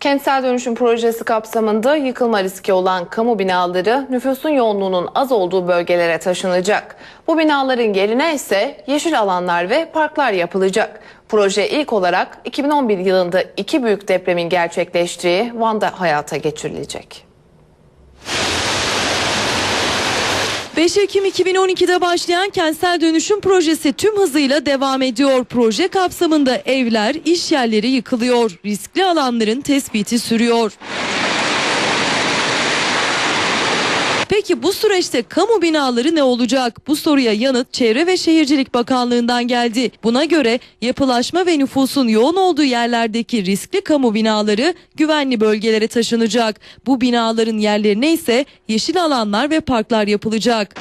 Kentsel dönüşüm projesi kapsamında yıkılma riski olan kamu binaları nüfusun yoğunluğunun az olduğu bölgelere taşınacak. Bu binaların yerine ise yeşil alanlar ve parklar yapılacak. Proje ilk olarak 2011 yılında iki büyük depremin gerçekleştiği Van'da hayata geçirilecek. 5 Ekim 2012'de başlayan kentsel dönüşüm projesi tüm hızıyla devam ediyor. Proje kapsamında evler, iş yerleri yıkılıyor. Riskli alanların tespiti sürüyor. Peki bu süreçte kamu binaları ne olacak? Bu soruya yanıt Çevre ve Şehircilik Bakanlığı'ndan geldi. Buna göre yapılaşma ve nüfusun yoğun olduğu yerlerdeki riskli kamu binaları güvenli bölgelere taşınacak. Bu binaların yerlerine ise yeşil alanlar ve parklar yapılacak.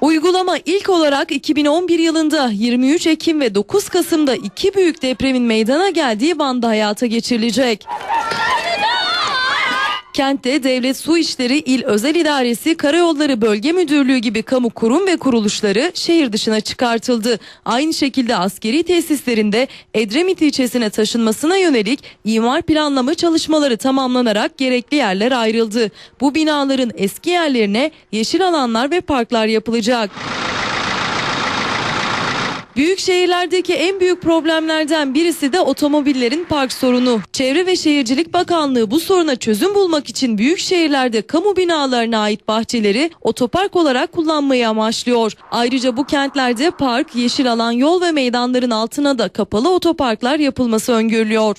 Uygulama ilk olarak 2011 yılında 23 Ekim ve 9 Kasım'da iki büyük depremin meydana geldiği Van'da hayata geçirilecek. Kentte Devlet Su İşleri İl Özel İdaresi, Karayolları Bölge Müdürlüğü gibi kamu kurum ve kuruluşları şehir dışına çıkartıldı. Aynı şekilde askeri tesislerinde Edremit ilçesine taşınmasına yönelik imar planlama çalışmaları tamamlanarak gerekli yerler ayrıldı. Bu binaların eski yerlerine yeşil alanlar ve parklar yapılacak. Büyük şehirlerdeki en büyük problemlerden birisi de otomobillerin park sorunu. Çevre ve Şehircilik Bakanlığı bu soruna çözüm bulmak için büyük şehirlerde kamu binalarına ait bahçeleri otopark olarak kullanmayı amaçlıyor. Ayrıca bu kentlerde park, yeşil alan, yol ve meydanların altına da kapalı otoparklar yapılması öngörülüyor.